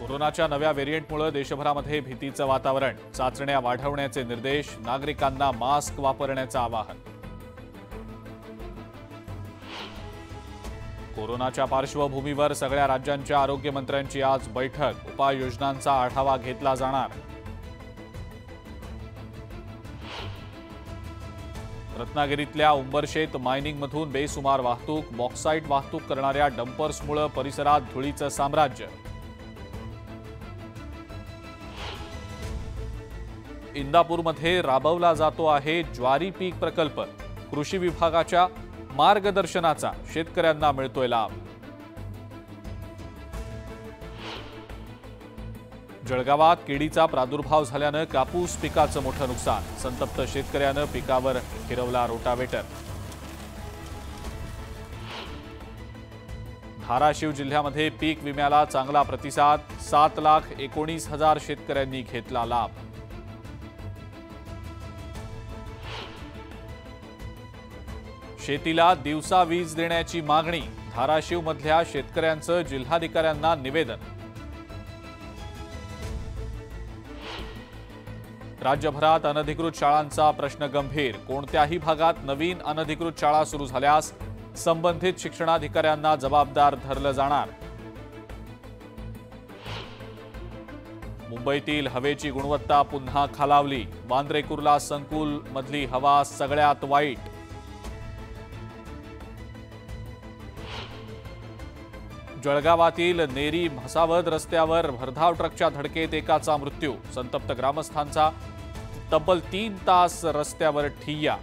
कोरोनाच्या नव्या व्हेरियंटमुळे देशभरामध्ये भीतीचं वातावरण चाचण्या वाढवण्याचे निर्देश नागरिकांना मास्क वापरण्याचं आवाहन. कोरोनाच्या पार्श्वभूमीवर सगळ्या राज्यांच्या आरोग्यमंत्र्यांची आज बैठक उपाययोजनांचा आढावा घेतला जाणार. रत्नागिरीतल्या उंबरशेत मायनिंगमधून बेसुमार वाहतूक बॉक्साईट वाहतूक करणाऱ्या डंपर्समुळे परिसरात धुळीचं साम्राज्य. इंदापूरमध्ये राबवला जातो आहे ज्वारी पीक प्रकल्प. कृषी विभागाच्या मार्गदर्शनाचा शेतकऱ्यांना मिळतोय लाभ. जळगावात किडीचा प्रादुर्भाव झाल्यानं कापूस पिकाचं मोठं नुकसान. संतप्त शेतकऱ्यानं पिकावर फिरवला रोटावेटर. धाराशिव जिल्ह्यामध्ये पीक विम्याला चांगला प्रतिसाद. सात लाख एकोणीस हजार शेतकऱ्यांनी घेतला लाभ. शेतीला दिवसा वीज देण्याची मागणी धाराशिवमधल्या शेतकऱ्यांचं जिल्हाधिकाऱ्यांना निवेदन. राज्यभरात अनधिकृत शाळांचा प्रश्न गंभीर. कोणत्याही भागात नवीन अनधिकृत शाळा सुरू झाल्यास संबंधित शिक्षणाधिकाऱ्यांना जबाबदार धरलं जाणार. मुंबईतील हवेची गुणवत्ता पुन्हा खालावली. वांद्रे कुर्ला संकुल मधली हवा सगळ्यात वाईट. जळगावातील नेरी म्हसावद रस्त्यावर भरधाव ट्रकच्या धडकेत एकाचा मृत्यू. संतप्त ग्रामस्थांचा तब्बल तीन तास रस्त्यावर ठिय्या